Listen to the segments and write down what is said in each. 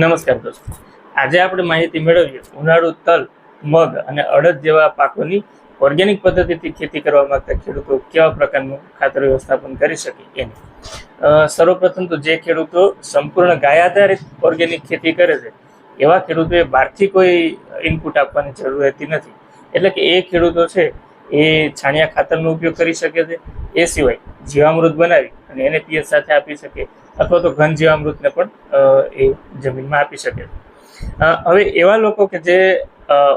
નમસ્કાર દોસ્તો. આજે આપણે માહિતી મેળવીએ ઉનાળુ તલ, મગ અને અડદ જેવા પાકોની ઓર્ગેનિક પદ્ધતિથી ખેતી કરવા માંગતા ખેડૂતો કેવા પ્રકારનું ખાતર વ્યવસ્થાપન કરી શકે એની? સર્વપ્રથમ તો જે ખેડૂતો સંપૂર્ણ ગાય આધારિત ઓર્ગેનિક ખેતી કરે છે, એવા ખેડૂતોએ બહારથી કોઈ ઇનપુટ આપવાની જરૂર રહેતી નથી. એટલે કે એ ખેડૂતો છે એ છાણિયા ખાતરનો ઉપયોગ કરી શકે છે, એ સિવાય જીવામૃત બનાવી અને એને પિયત સાથે આપી શકે અથવા તો ઘન જીવામૃતને પણ એ જમીનમાં આપી શકે. હવે એવા લોકો કે જે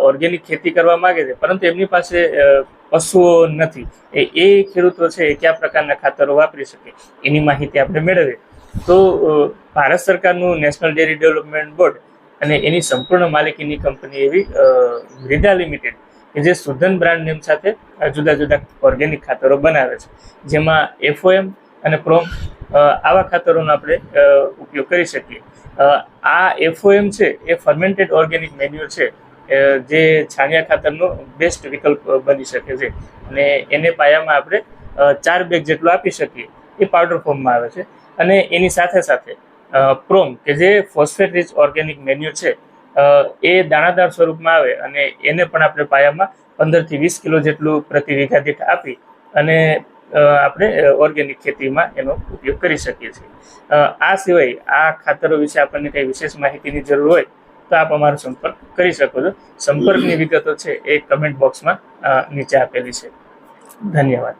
ઓર્ગેનિક ખેતી કરવા માગે છે, પરંતુ એમની પાસે પશુઓ નથી. એ ખેડૂતો છે, એ કયા પ્રકારના ખાતરો વાપરી શકે? એની માહિતી આપણે મેળવીએ. તો ભારત સરકારનું નેશનલ ડેરી ડેવલપમેન્ટ બોર્ડ અને એની સંપૂર્ણ માલિકીની કંપની એવી મૃદા લિમિટેડ કે જે સુધન બ્રાન્ડ નેમ સાથે જુદા જુદા ઓર્ગેનિક ખાતરો બનાવે છે. જેમાં એફઓએમ અને પ્રોમ આવા ખાતરોનો આપણે ઉપયોગ કરી શકીએ. આ એફઓએમ છે, એ ફર્મેન્ટેડ ઓર્ગેનિક મેન્યુઅર છે જે છાણિયા ખાતરનો બેસ્ટ વિકલ્પ બની શકે છે. અને એને પાયામાં આપણે ચાર બેગ જેટલું આપી શકીએ, એ પાવડર ફોર્મમાં આવે છે. અને એની સાથે સાથે પ્રોમ, કે જે ફોસ્ફેટ રિચ ઓર્ગેનિક મેન્યુ છે એ દાણાદાર સ્વરૂપમાં આવે અને એને પણ આપણે પાયામાં પંદરથી વીસ કિલો જેટલું પ્રતિ વીઘા દીઠ આપી અને આપણે ઓર્ગેનિક ખેતીમાં એનો ઉપયોગ કરી શકીએ છીએ. આ સિવાય આ ખાતરો વિશે આપણને કંઈ વિશેષ માહિતીની જરૂર હોય, તો આપ અમારો સંપર્ક કરી શકો છો. સંપર્કની વિગતો છે એ કમેન્ટ બોક્સમાં નીચે આપેલી છે. ધન્યવાદ.